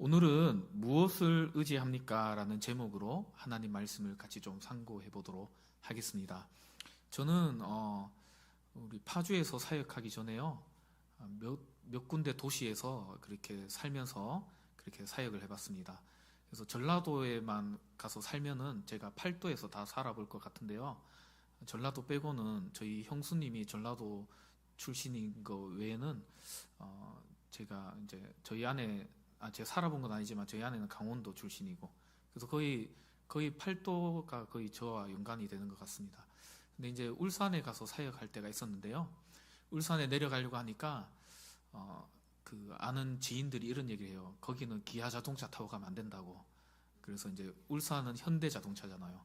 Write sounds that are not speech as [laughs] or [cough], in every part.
오늘은 무엇을 의지합니까? 라는 제목으로 하나님 말씀을 같이 좀 상고해 보도록 하겠습니다. 저는, 어, 우리 파주에서 사역하기 전에요, 아, 몇, 몇 군데 도시에서 그렇게 살면서 그렇게 사역을 해봤습니다. 그래서 전라도에만 가서 살면은 제가 팔도에서 다 살아볼 것 같은데요. 전라도 빼고는 저희 형수님이 전라도 출신인 거 외에는 어 제가 이제 저희 아내 아 제가 살아본 건 아니지만 저희 아내는 강원도 출신이고 그래서 거의 거의 팔도가 거의 저와 연관이 되는 것 같습니다. 근데 이제 울산에 가서 사역할 때가 있었는데요. 울산에 내려가려고 하니까 어 그 아는 지인들이 이런 얘기를 해요. 거기는 기아 자동차 타고 가면 안 된다고. 그래서 이제 울산은 현대 자동차잖아요.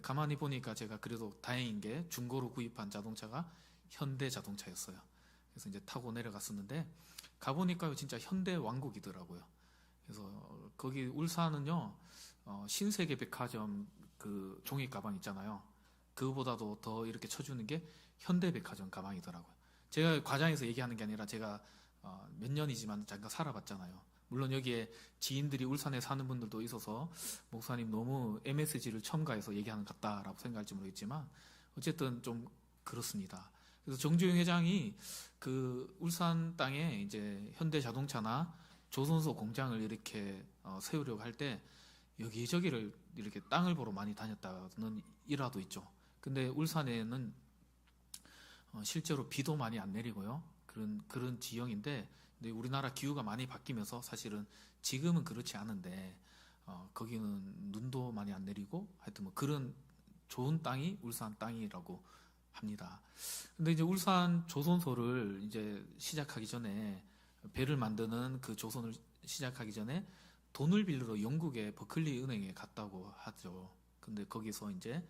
가만히 보니까 제가 그래도 다행인 게 중고로 구입한 자동차가 현대 자동차였어요. 그래서 이제 타고 내려갔었는데 가보니까 진짜 현대 왕국이더라고요. 그래서 거기 울산은요 어, 신세계 백화점 그 종이 가방 있잖아요. 그거보다도 더 이렇게 쳐주는 게 현대 백화점 가방이더라고요. 제가 과장해서 얘기하는 게 아니라 제가 어, 몇 년이지만 잠깐 살아봤잖아요. 물론 여기에 지인들이 울산에 사는 분들도 있어서 목사님 너무 MSG를 첨가해서 얘기하는 것 같다라고 생각할지 모르겠지만 어쨌든 좀 그렇습니다. 그래서 정주영 회장이 그 울산 땅에 이제 현대 자동차나 조선소 공장을 이렇게 어, 세우려고 할 때 여기저기를 이렇게 땅을 보러 많이 다녔다는 일화도 있죠. 근데 울산에는 어, 실제로 비도 많이 안 내리고요. 그런 그런 지형인데 근데 우리나라 기후가 많이 바뀌면서 사실은 지금은 그렇지 않은데 어, 거기는 눈도 많이 안 내리고 하여튼 뭐 그런 좋은 땅이 울산 땅이라고 합니다. 근데 이제 울산 조선소를 이제 시작하기 전에 배를 만드는 그 조선을 시작하기 전에 돈을 빌리러 영국의 버클리 은행에 갔다고 하죠. 근데 거기서 이제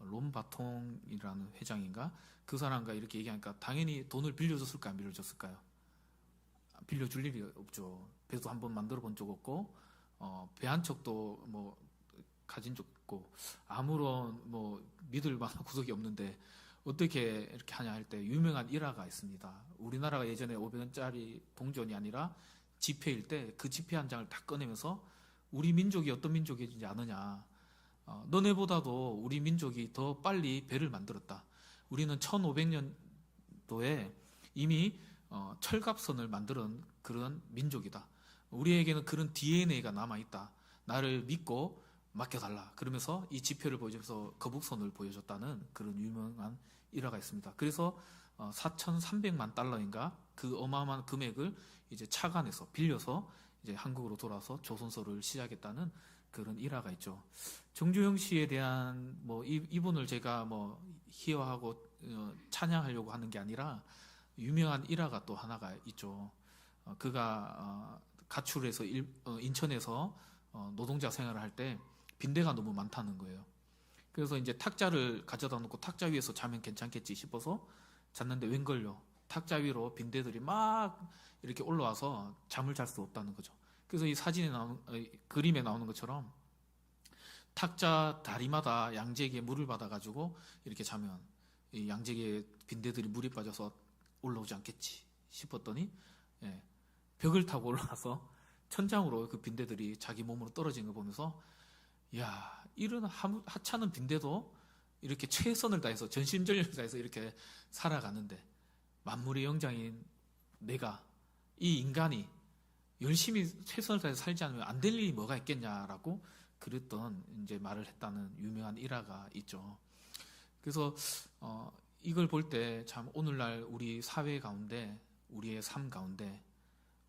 롬 바통이라는 회장인가 그 사람과 이렇게 얘기하니까 당연히 돈을 빌려줬을까 안 빌려줬을까요? 빌려줄 일이 없죠. 배도 한번 만들어 본 적 없고 어, 배 한 척도 뭐 가진 적 없고 아무런 뭐 믿을 만한 구석이 없는데 어떻게 이렇게 하냐 할 때 유명한 일화가 있습니다. 우리나라가 예전에 500원짜리 동전이 아니라 지폐일 때 그 지폐 한 장을 다 꺼내면서 우리 민족이 어떤 민족인지 아느냐 어, 너네보다도 우리 민족이 더 빨리 배를 만들었다. 우리는 1500년도에 이미 어, 철갑선을 만드는 그런 민족이다. 우리에게는 그런 DNA가 남아있다. 나를 믿고 맡겨달라. 그러면서 이 지표를 보여줘서 거북선을 보여줬다는 그런 유명한 일화가 있습니다. 그래서 어, 4,300만 달러인가 그 어마어마한 금액을 이제 차관해서 빌려서 이제 한국으로 돌아서 조선소를 시작했다는 그런 일화가 있죠. 정주영 씨에 대한 뭐 이, 이분을 제가 뭐 희화하고 어, 찬양하려고 하는 게 아니라 유명한 일화가 또 하나가 있죠. 어, 그가 어, 가출해서 일, 어, 인천에서 어, 노동자 생활을 할 때 빈대가 너무 많다는 거예요. 그래서 이제 탁자를 가져다 놓고 탁자 위에서 자면 괜찮겠지 싶어서 잤는데 웬걸요. 탁자 위로 빈대들이 막 이렇게 올라와서 잠을 잘 수 없다는 거죠. 그래서 이 사진에 나오는 그림에 나오는 것처럼 탁자 다리마다 양재기에 물을 받아가지고 이렇게 자면 이 양재기에 빈대들이 물이 빠져서 올라오지 않겠지 싶었더니 예, 벽을 타고 올라와서 천장으로 그 빈대들이 자기 몸으로 떨어지는 거 보면서 야 이런 하, 하찮은 빈대도 이렇게 최선을 다해서 전심전력을 다해서 이렇게 살아가는데 만물의 영장인 내가 이 인간이 열심히 최선을 다해서 살지 않으면 안 될 일이 뭐가 있겠냐라고 그랬던 이제 말을 했다는 유명한 일화가 있죠. 그래서 어, 이걸 볼 때 참 오늘날 우리 사회 가운데 우리의 삶 가운데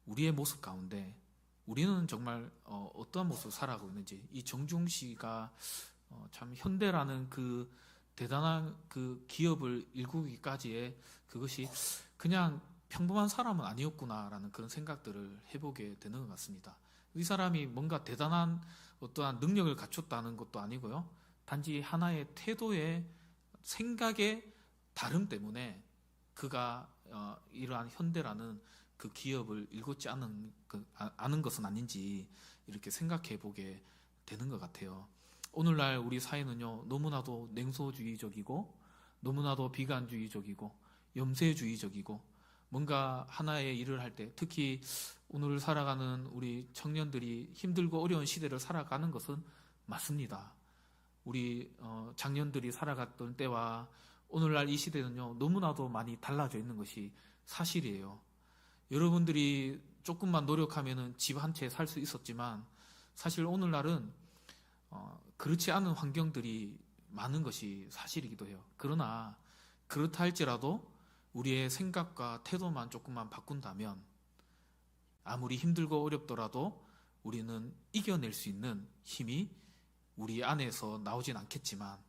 우리의 모습 가운데 우리는 정말 어, 어떠한 모습을 살아가고 있는지 이 정중 씨가 어, 참 현대라는 그 대단한 그 기업을 일구기까지의 그것이 그냥 평범한 사람은 아니었구나라는 그런 생각들을 해보게 되는 것 같습니다. 이 사람이 뭔가 대단한 어떠한 능력을 갖췄다는 것도 아니고요. 단지 하나의 태도의 생각의 다름 때문에 그가 어, 이러한 현대라는 그 기업을 일궜지 않은 그, 아, 아는 것은 아닌지 이렇게 생각해 보게 되는 것 같아요. 오늘날 우리 사회는요 너무나도 냉소주의적이고 너무나도 비관주의적이고 염세주의적이고 뭔가 하나의 일을 할 때 특히 오늘 살아가는 우리 청년들이 힘들고 어려운 시대를 살아가는 것은 맞습니다. 우리 어, 장년들이 살아갔던 때와 오늘날 이 시대는요 너무나도 많이 달라져 있는 것이 사실이에요. 여러분들이 조금만 노력하면은 집 한 채 살 수 있었지만 사실 오늘날은 어, 그렇지 않은 환경들이 많은 것이 사실이기도 해요. 그러나 그렇다 할지라도 우리의 생각과 태도만 조금만 바꾼다면 아무리 힘들고 어렵더라도 우리는 이겨낼 수 있는 힘이 우리 안에서 나오진 않겠지만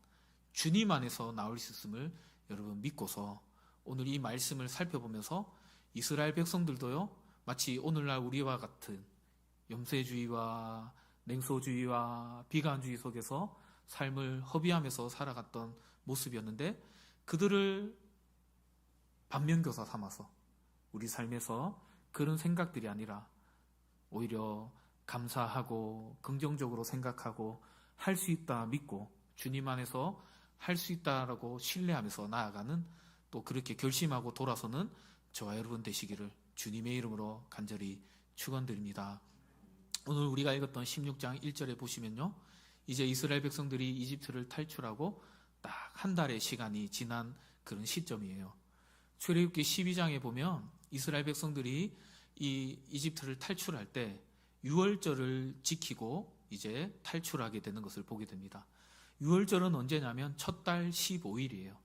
주님 안에서 나올 수 있음을 여러분 믿고서 오늘 이 말씀을 살펴보면서 이스라엘 백성들도요 마치 오늘날 우리와 같은 염세주의와 냉소주의와 비관주의 속에서 삶을 허비하면서 살아갔던 모습이었는데 그들을 반면교사 삼아서 우리 삶에서 그런 생각들이 아니라 오히려 감사하고 긍정적으로 생각하고 할 수 있다 믿고 주님 안에서 할 수 있다라고 신뢰하면서 나아가는 또 그렇게 결심하고 돌아서는 저와 여러분 되시기를 주님의 이름으로 간절히 축원드립니다. 오늘 우리가 읽었던 16장 1절에 보시면요. 이제 이스라엘 백성들이 이집트를 탈출하고 딱 한 달의 시간이 지난 그런 시점이에요. 출애굽기 12장에 보면 이스라엘 백성들이 이 이집트를 탈출할 때 6월절을 지키고 이제 탈출하게 되는 것을 보게 됩니다. 6월절은 언제냐면 첫 달 15일이에요.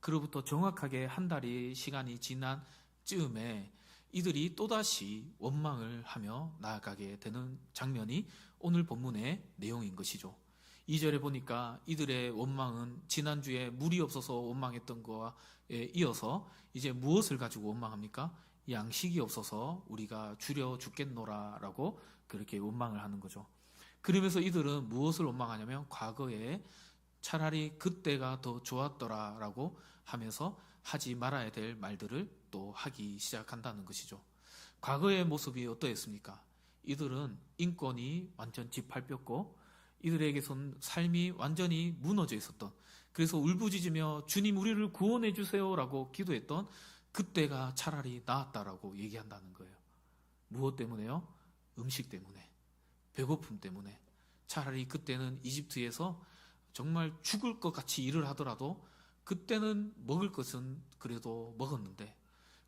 그로부터 정확하게 한 달이 시간이 지난 즈음에 이들이 또다시 원망을 하며 나아가게 되는 장면이 오늘 본문의 내용인 것이죠. 2절에 보니까 이들의 원망은 지난주에 물이 없어서 원망했던 거에 이어서 이제 무엇을 가지고 원망합니까? 양식이 없어서 우리가 줄여 죽겠노라 라고 그렇게 원망을 하는 거죠. 그러면서 이들은 무엇을 원망하냐면 과거에 차라리 그때가 더 좋았더라 라고 하면서 하지 말아야 될 말들을 또 하기 시작한다는 것이죠. 과거의 모습이 어떠했습니까? 이들은 인권이 완전 짓밟혔고 이들에게선 삶이 완전히 무너져 있었던 그래서 울부짖으며 주님 우리를 구원해 주세요라고 기도했던 그때가 차라리 나았다라고 얘기한다는 거예요. 무엇 때문에요? 음식 때문에 배고픔 때문에 차라리 그때는 이집트에서 정말 죽을 것 같이 일을 하더라도 그때는 먹을 것은 그래도 먹었는데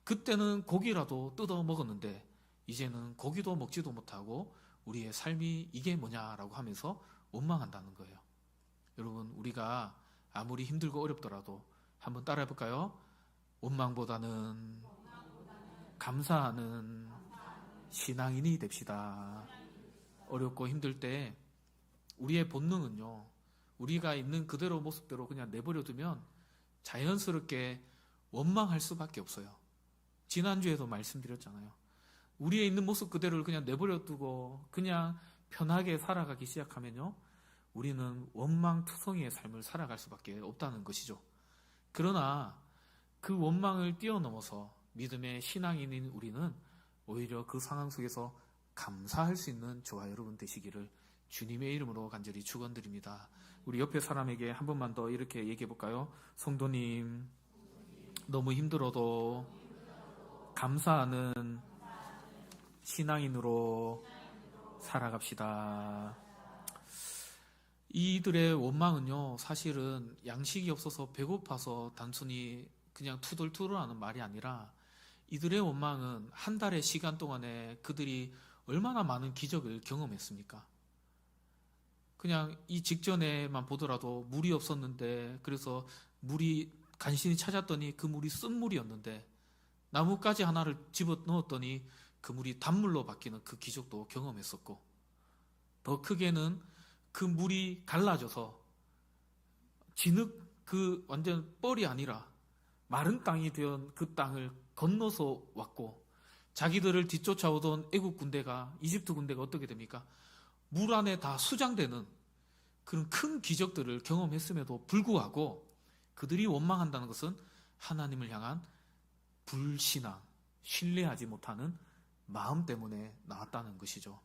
그때는 고기라도 뜯어 먹었는데 이제는 고기도 먹지도 못하고 우리의 삶이 이게 뭐냐라고 하면서 원망한다는 거예요. 여러분 우리가 아무리 힘들고 어렵더라도 한번 따라해 볼까요? 원망보다는 감사하는 신앙인이 됩시다. 어렵고 힘들 때 우리의 본능은요. 우리가 있는 그대로 모습대로 그냥 내버려 두면 자연스럽게 원망할 수밖에 없어요. 지난주에도 말씀드렸잖아요. 우리의 있는 모습 그대로를 그냥 내버려 두고 그냥 편하게 살아가기 시작하면요. 우리는 원망투성이의 삶을 살아갈 수밖에 없다는 것이죠. 그러나 그 원망을 뛰어넘어서 믿음의 신앙인인 우리는 오히려 그 상황 속에서 감사할 수 있는 저와 여러분 되시기를 주님의 이름으로 간절히 축원드립니다. 우리 옆에 사람에게 한 번만 더 이렇게 얘기해 볼까요? 성도님 너무 힘들어도 감사하는 신앙인으로 살아갑시다. 이들의 원망은요, 사실은 양식이 없어서 배고파서 단순히 그냥 투덜투덜하는 말이 아니라 이들의 원망은 한 달의 시간 동안에 그들이 얼마나 많은 기적을 경험했습니까? 그냥 이 직전에만 보더라도 물이 없었는데 그래서 물이 간신히 찾았더니 그 물이 쓴 물이었는데 나뭇가지 하나를 집어 넣었더니 그 물이 단물로 바뀌는 그 기적도 경험했었고 더 크게는 그 물이 갈라져서 진흙 그 완전 뻘이 아니라 마른 땅이 된그 땅을 건너서 왔고 자기들을 뒤쫓아오던 애국 군대가 이집트 군대가 어떻게 됩니까? 물 안에 다 수장되는 그런 큰 기적들을 경험했음에도 불구하고 그들이 원망한다는 것은 하나님을 향한 불신앙, 신뢰하지 못하는 마음 때문에 나왔다는 것이죠.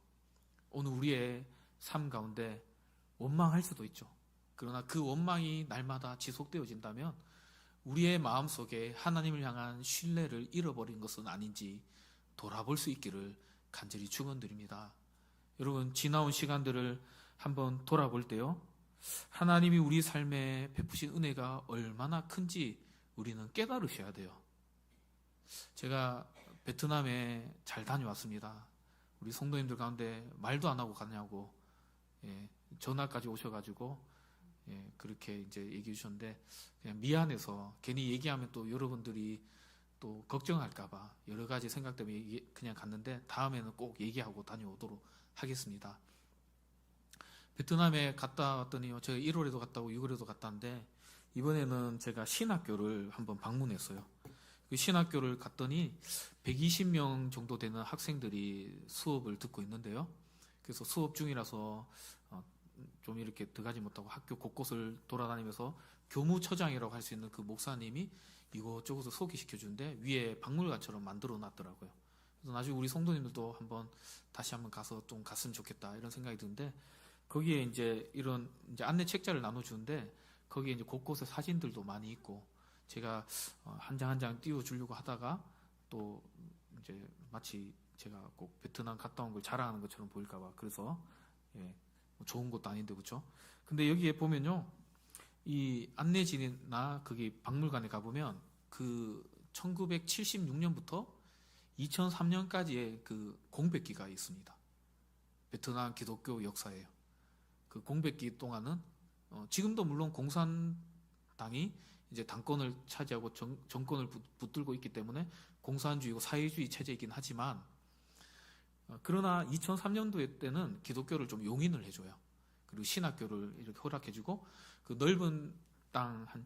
오늘 우리의 삶 가운데 원망할 수도 있죠. 그러나 그 원망이 날마다 지속되어진다면 우리의 마음 속에 하나님을 향한 신뢰를 잃어버린 것은 아닌지 돌아볼 수 있기를 간절히 축원드립니다. 여러분 지나온 시간들을 한번 돌아볼 때요. 하나님이 우리 삶에 베푸신 은혜가 얼마나 큰지 우리는 깨달으셔야 돼요. 제가 베트남에 잘 다녀왔습니다. 우리 성도님들 가운데 말도 안 하고 가냐고 예, 전화까지 오셔가지고 예, 그렇게 이제 얘기해 주셨는데 그냥 미안해서 괜히 얘기하면 또 여러분들이 또 걱정할까봐 여러 가지 생각 때문에 그냥 갔는데 다음에는 꼭 얘기하고 다녀오도록 하겠습니다. 베트남에 갔다 왔더니요. 제가 1월에도 갔다 오고 6월에도 갔다 왔는데 이번에는 제가 신학교를 한번 방문했어요. 그 신학교를 갔더니 120명 정도 되는 학생들이 수업을 듣고 있는데요. 그래서 수업 중이라서 어, 좀 이렇게 들어가지 못하고 학교 곳곳을 돌아다니면서 교무처장이라고 할 수 있는 그 목사님이 이곳저곳을 소개시켜 주는데 위에 박물관처럼 만들어 놨더라고요. 그래서 나중에 우리 성도님들도 한번 다시 한번 가서 좀 갔으면 좋겠다 이런 생각이 드는데 거기에 이제 이런 이제 안내 책자를 나눠주는데 거기에 이제 곳곳에 사진들도 많이 있고 제가 어, 한장 한 장 띄워주려고 하다가 또 이제 마치 제가 꼭 베트남 갔다 온 걸 자랑하는 것처럼 보일까봐 그래서 예, 뭐 좋은 것도 아닌데 그렇죠. 근데 여기에 보면요, 이 안내진이나 거기 박물관에 가보면 그 1976년부터 2003년까지의 그 공백기가 있습니다. 베트남 기독교 역사예요. 그 공백기 동안은 어, 지금도 물론 공산당이 이제 당권을 차지하고 정, 정권을 붙- 붙들고 있기 때문에 공산주의고 사회주의 체제이긴 하지만 어, 그러나 2003년도에 때는 기독교를 좀 용인을 해줘요. 그리고 신학교를 이렇게 허락해주고 그 넓은 땅 한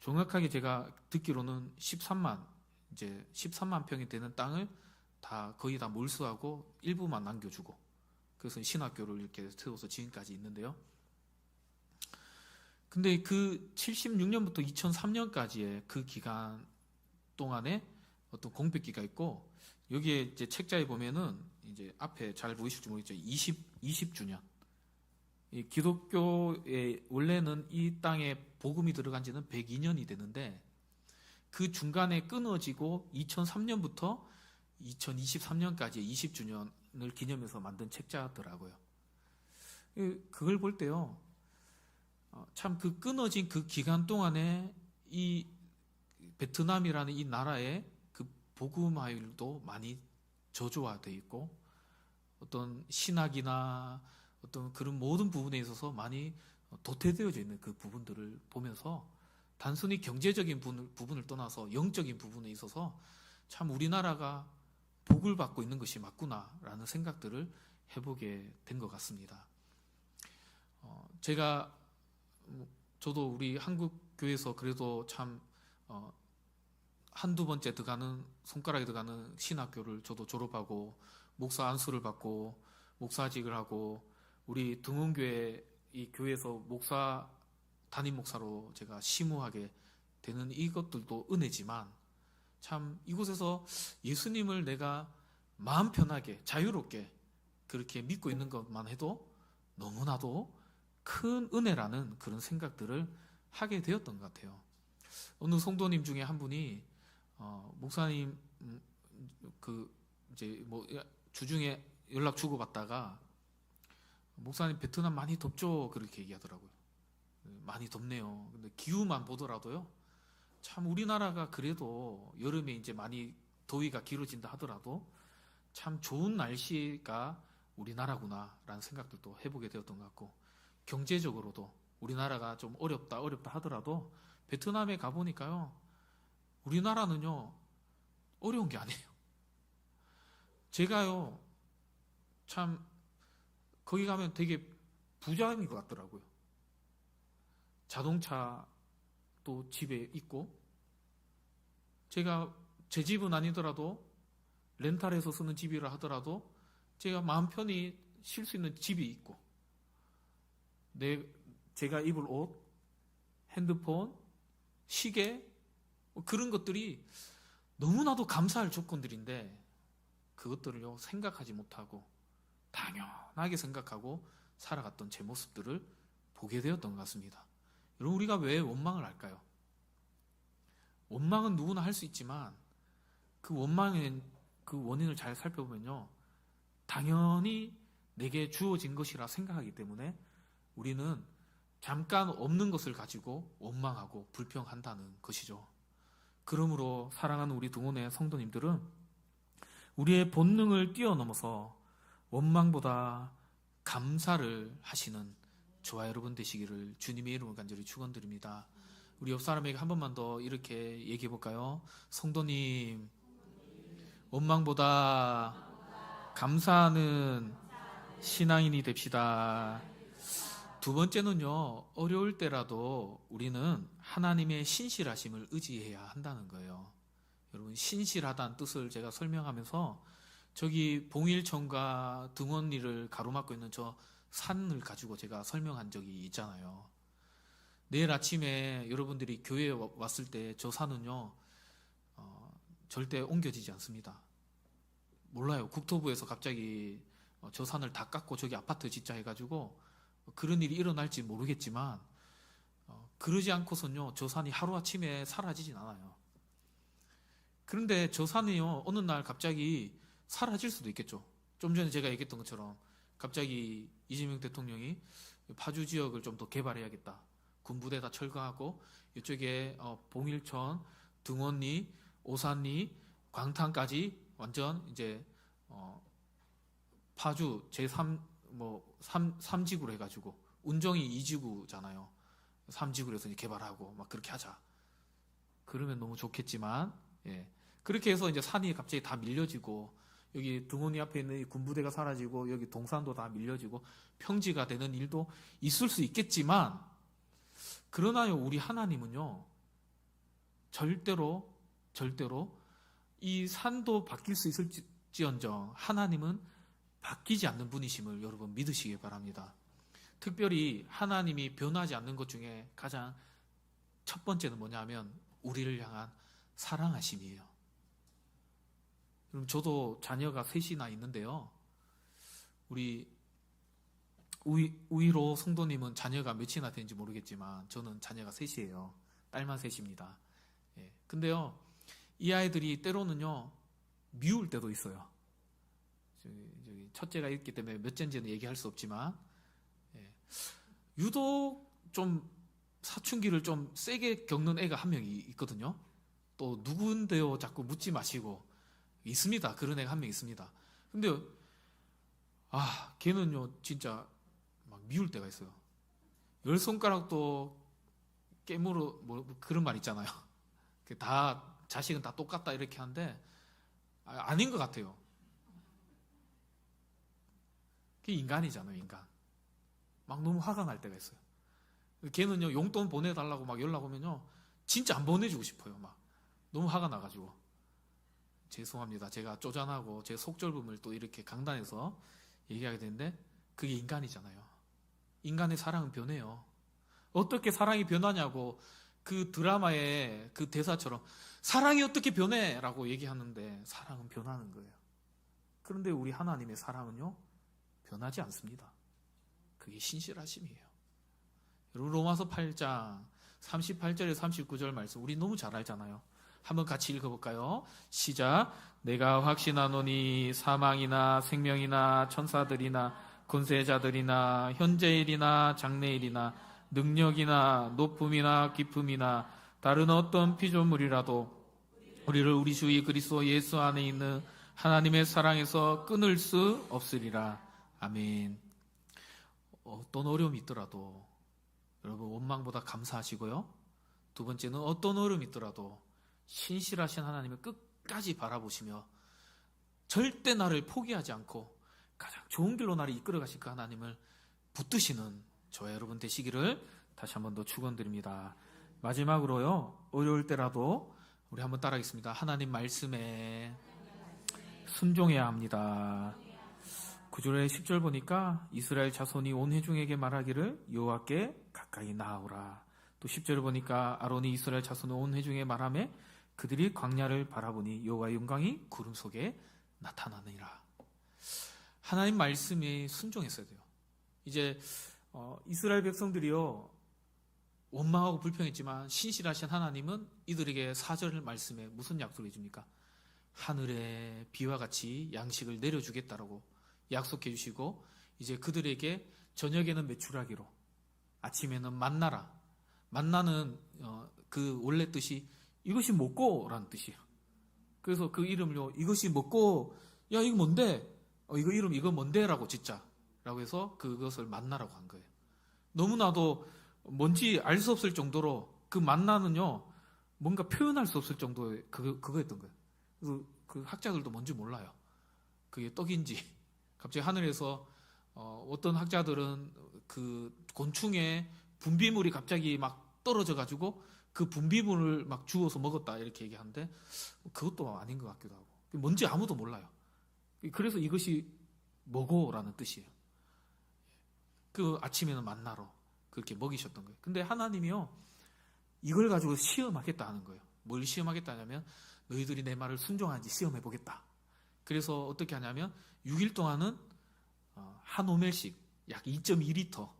정확하게 제가 듣기로는 13만 이제 13만 평이 되는 땅을 다 거의 다 몰수하고 일부만 남겨주고 그래서 신학교를 이렇게 세워서 지금까지 있는데요. 근데 그 76년부터 2003년까지의 그 기간 동안에 어떤 공백기가 있고 여기에 이제 책자에 보면은 이제 앞에 잘 보이실지 모르겠죠. 20 20주년. 이 기독교의 원래는 이 땅에 복음이 들어간 지는 102년이 되는데 그 중간에 끊어지고 2003년부터 2023년까지 20주년을 기념해서 만든 책자더라고요. 이- 그걸 볼 때요. 참 그 끊어진 그 기간 동안에 이 베트남이라는 이 나라의 그 복음화율도 많이 저조화돼 있고 어떤 신학이나 어떤 그런 모든 부분에 있어서 많이 도태되어져 있는 그 부분들을 보면서 단순히 경제적인 부분을, 떠나서 영적인 부분에 있어서 참 우리나라가 복을 받고 있는 것이 맞구나라는 생각들을 해보게 된 것 같습니다. 어, 제가 음, 저도 우리 한국 교회에서 그래도 참 어, 한두 번째 들어가는 손가락에 들어가는 신학교를 저도 졸업하고 목사 안수를 받고 목사직을 하고 우리 등원교회 이 교회에서 목사 담임 목사로 제가 심우하게 되는 이것들도 은혜지만 참 이곳에서 예수님을 내가 마음 편하게 자유롭게 그렇게 믿고 있는 것만 해도 너무나도 큰 은혜라는 그런 생각들을 하게 되었던 것 같아요. 어느 성도님 중에 한 분이 어, 목사님 음, 그 이제 뭐 주중에 연락 주고 받다가 목사님 베트남 많이 덥죠 그렇게 얘기하더라고요. 많이 덥네요. 근데 기후만 보더라도요. 참 우리나라가 그래도 여름에 이제 많이 더위가 길어진다 하더라도 참 좋은 날씨가 우리나라구나라는 생각들도 해보게 되었던 것 같고 경제적으로도 우리나라가 좀 어렵다 어렵다 하더라도 베트남에 가보니까요 우리나라는요 어려운 게 아니에요 제가요 참 거기 가면 되게 부자인 것 같더라고요 자동차도 집에 있고 제가 제 집은 아니더라도 렌탈해서 쓰는 집이라 하더라도 제가 마음 편히 쉴 수 있는 집이 있고 내 제가 입을 옷, 핸드폰, 시계 뭐 그런 것들이 너무나도 감사할 조건들인데 그것들을요 생각하지 못하고 당연하게 생각하고 살아갔던 제 모습들을 보게 되었던 것 같습니다. 여러분 우리가 왜 원망을 할까요? 원망은 누구나 할 수 있지만 그 원망의 그 원인을 잘 살펴보면요. 당연히 내게 주어진 것이라 생각하기 때문에 우리는 잠깐 없는 것을 가지고 원망하고 불평한다는 것이죠. 그러므로 사랑하는 우리 등원의 성도님들은 우리의 본능을 뛰어넘어서 원망보다 감사를 하시는 저와 여러분 되시기를 주님의 이름으로 간절히 축원드립니다. 우리 옆 사람에게 한 번만 더 이렇게 얘기해 볼까요? 성도님 원망보다 감사하는 신앙인이 됩시다. 두 번째는요, 어려울 때라도 우리는 하나님의 신실하심을 의지해야 한다는 거예요. 여러분, 신실하다는 뜻을 제가 설명하면서 저기 봉일천과 등원리를 가로막고 있는 저 산을 가지고 제가 설명한 적이 있잖아요. 내일 아침에 여러분들이 교회에 와- 왔을 때 저 산은요, 어, 절대 옮겨지지 않습니다. 몰라요. 국토부에서 갑자기 어, 저 산을 다 깎고 저기 아파트 짓자 해가지고 그런 일이 일어날지 모르겠지만 어, 그러지 않고선요 저 산이 하루 아침에 사라지진 않아요. 그런데 저 산이요 어느 날 갑자기 사라질 수도 있겠죠. 좀 전에 제가 얘기했던 것처럼 갑자기 이재명 대통령이 파주 지역을 좀 더 개발해야겠다. 군부대 다 철거하고 이쪽에 어, 봉일천, 등원리, 오산리, 광탄까지 완전 이제 어, 파주 제3 뭐 3, 삼지구로 해가지고 운정이 2지구잖아요. 3지구로 해서 개발하고 막 그렇게 하자. 그러면 너무 좋겠지만 예. 그렇게 해서 이제 산이 갑자기 다 밀려지고 여기 등원이 앞에 있는 이 군부대가 사라지고 여기 동산도 다 밀려지고 평지가 되는 일도 있을 수 있겠지만 그러나요 우리 하나님은요 절대로 절대로 이 산도 바뀔 수 있을지언정 하나님은 바뀌지 않는 분이심을 여러분 믿으시기 바랍니다. 특별히 하나님이 변하지 않는 것 중에 가장 첫 번째는 뭐냐면 우리를 향한 사랑하심이에요. 그럼 저도 자녀가 셋이나 있는데요. 우리 우이, 우이로 성도님은 자녀가 몇이나 되는지 모르겠지만 저는 자녀가 셋이에요. 딸만 셋입니다. 예. 근데요, 이 아이들이 때로는요 미울 때도 있어요. 저기, 저기 첫째가 있기 때문에 몇째인지는 얘기할 수 없지만 예. 유독 좀 사춘기를 좀 세게 겪는 애가 한 명이 있거든요. 또 누군데요? 자꾸 묻지 마시고 있습니다. 그런 애가 한 명 있습니다. 근데 아 걔는요 진짜 막 미울 때가 있어요. 열 손가락도 깨물어 뭐 그런 말 있잖아요. [laughs] 그다 자식은 다 똑같다 이렇게 하는데 아, 아닌 것 같아요. 그게 인간이잖아요, 인간. 막 너무 화가 날 때가 있어요. 걔는요, 용돈 보내달라고 막 연락 오면요, 진짜 안 보내주고 싶어요, 막. 너무 화가 나가지고. 죄송합니다. 제가 쪼잔하고 제 속절음을 또 이렇게 강단에서 얘기하게 되는데, 그게 인간이잖아요. 인간의 사랑은 변해요. 어떻게 사랑이 변하냐고 그 드라마의 그 대사처럼 사랑이 어떻게 변해? 라고 얘기하는데 사랑은 변하는 거예요. 그런데 우리 하나님의 사랑은요, 변하지 않습니다. 그게 신실하심이에요. 여러분, 로마서 8장 38절에 39절 말씀, 우리 너무 잘 알잖아요. 한번 같이 읽어볼까요? 시작. 내가 확신하노니 사망이나 생명이나 천사들이나 군세자들이나 현재일이나 장래일이나 능력이나 높음이나 깊음이나 다른 어떤 피조물이라도 우리를 우리 주의 그리스도 예수 안에 있는 하나님의 사랑에서 끊을 수 없으리라. 아멘. 어떤 어려움이 있더라도 여러분 원망보다 감사하시고요. 두 번째는 어떤 어려움이 있더라도 신실하신 하나님을 끝까지 바라보시며 절대 나를 포기하지 않고 가장 좋은 길로 나를 이끌어 가실 그 하나님을 붙드시는 저와 여러분 되시기를 다시 한 번 더 축원드립니다. 마지막으로요. 어려울 때라도 우리 한번 따라하겠습니다. 하나님 말씀에 순종해야 합니다. 9절에 10절 보니까 이스라엘 자손이 온 회중에게 말하기를 여호와께 가까이 나아오라. 또 10절 보니까 아론이 이스라엘 자손 온 회중에 말하며 그들이 광야를 바라보니 여호와의 영광이 구름 속에 나타나느니라. 하나님 말씀에 순종했어야 돼요. 이제 어, 이스라엘 백성들이요 원망하고 불평했지만 신실하신 하나님은 이들에게 사절 말씀에 무슨 약속을 해줍니까? 하늘에 비와 같이 양식을 내려주겠다라고 약속해 주시고 이제 그들에게 저녁에는 매출하기로 아침에는 만나라 만나는 어, 그 원래 뜻이 이것이 먹고라는 뜻이에요. 그래서 그 이름을요 이것이 먹고 야 이거 뭔데? 어, 이거 이름 이거 뭔데 라고 짓자 라고 해서 그것을 만나라고 한 거예요. 너무나도 뭔지 알 수 없을 정도로 그 만나는요 뭔가 표현할 수 없을 정도의 그거 그거였던 거예요. 그래서 그 학자들도 뭔지 몰라요. 그게 떡인지 [laughs] 갑자기 하늘에서 어, 어떤 학자들은 그 곤충의 분비물이 갑자기 막 떨어져 가지고 그 분비물을 막 주워서 먹었다 이렇게 얘기하는데 그것도 아닌 것 같기도 하고 뭔지 아무도 몰라요. 그래서 이것이 뭐고라는 뜻이에요. 그 아침에는 만나러 그렇게 먹이셨던 거예요. 근데 하나님이요 이걸 가지고 시험하겠다 하는 거예요. 뭘 시험하겠다 하냐면 너희들이 내 말을 순종하는지 시험해 보겠다. 그래서 어떻게 하냐면 6일 동안은 어, 한 오멜씩 약 2.2리터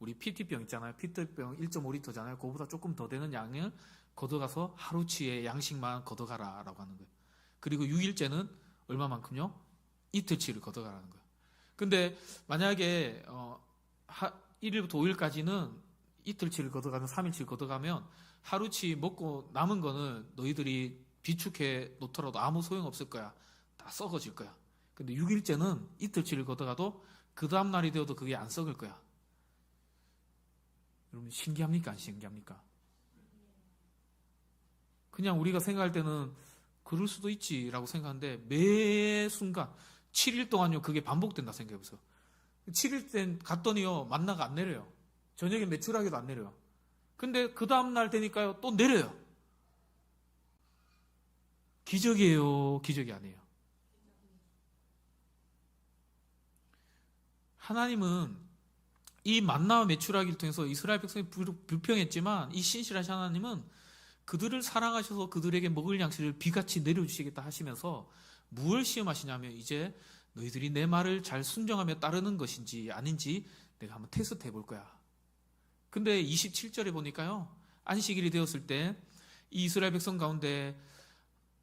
우리 PT병 있잖아요. PT병 1.5리터잖아요. 그거보다 조금 더 되는 양을 걷어가서 하루치의 양식만 걷어가라 라고 하는 거예요. 그리고 6일째는 얼마만큼요? 이틀치를 걷어가라는 거예요. 근데 만약에 어, 하, 1일부터 5일까지는 이틀치를 걷어가면 3일치를 걷어가면 하루치 먹고 남은 거는 너희들이 비축해 놓더라도 아무 소용 없을 거야. 다 썩어질 거야. 근데 6일째는 이틀치를 걷어가도 그 다음 날이 되어도 그게 안 썩을 거야. 여러분 신기합니까? 안 신기합니까? 그냥 우리가 생각할 때는 그럴 수도 있지라고 생각하는데 매 순간 7일 동안요 그게 반복된다 생각해 보세요. 7일 땐 갔더니요 만나가 안 내려요. 저녁에 매출하기도 안 내려요. 근데 그 다음 날 되니까요 또 내려요. 기적이에요, 기적이 아니에요. 하나님은 이 만나와 매출하기를 통해서 이스라엘 백성이 불- 불평했지만 이 신실하신 하나님은 그들을 사랑하셔서 그들에게 먹을 양식을 비같이 내려주시겠다 하시면서 무엇을 시험하시냐면 이제 너희들이 내 말을 잘 순종하며 따르는 것인지 아닌지 내가 한번 테스트 해볼 거야. 근데 27절에 보니까요. 안식일이 되었을 때이 이스라엘 백성 가운데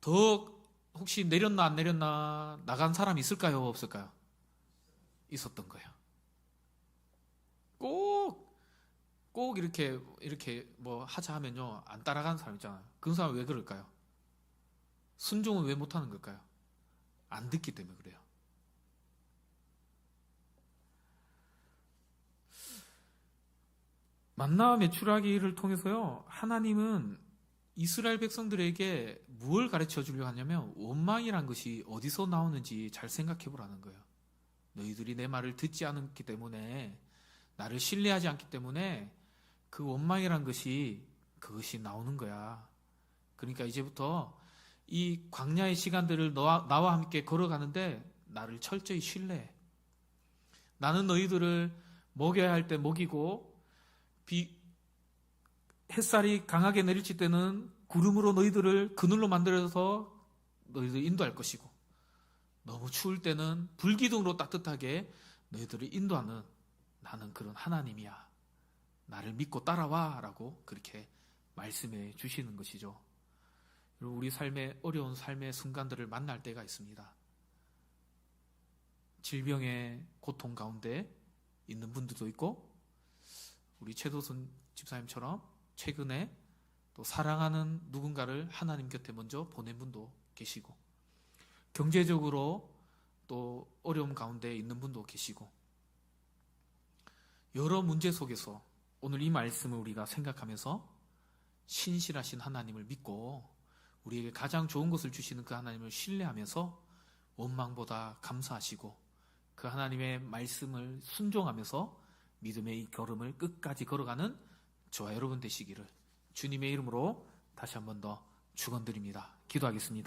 더 혹시 내렸나 안 내렸나 나간 사람이 있을까요? 없을까요? 있었던 거예요. 꼭, 꼭 이렇게, 이렇게 뭐 하자 하면요. 안 따라가는 사람 있잖아요. 그 사람 왜 그럴까요? 순종은 왜 못하는 걸까요? 안 듣기 때문에 그래요. 만나와 매출하기를 통해서요, 하나님은 이스라엘 백성들에게 무엇을 가르쳐 주려고 하냐면, 원망이란 것이 어디서 나오는지 잘 생각해 보라는 거예요. 너희들이 내 말을 듣지 않기 때문에, 나를 신뢰하지 않기 때문에, 그 원망이란 것이, 그것이 나오는 거야. 그러니까 이제부터 이 광야의 시간들을 너와, 나와 함께 걸어가는데, 나를 철저히 신뢰해. 나는 너희들을 먹여야 할 때 먹이고, 비, 햇살이 강하게 내리칠 때는 구름으로 너희들을 그늘로 만들어서 너희들 인도할 것이고 너무 추울 때는 불기둥으로 따뜻하게 너희들을 인도하는 나는 그런 하나님이야. 나를 믿고 따라와 라고 그렇게 말씀해 주시는 것이죠. 우리 삶의 어려운 삶의 순간들을 만날 때가 있습니다. 질병의 고통 가운데 있는 분들도 있고 우리 최도순 집사님처럼 최근에 또 사랑하는 누군가를 하나님 곁에 먼저 보낸 분도 계시고 경제적으로 또 어려움 가운데 있는 분도 계시고 여러 문제 속에서 오늘 이 말씀을 우리가 생각하면서 신실하신 하나님을 믿고 우리에게 가장 좋은 것을 주시는 그 하나님을 신뢰하면서 원망보다 감사하시고 그 하나님의 말씀을 순종하면서 믿음의 이 걸음을 끝까지 걸어가는 저와 여러분 되시기를 주님의 이름으로 다시 한 번 더 축원드립니다. 기도하겠습니다.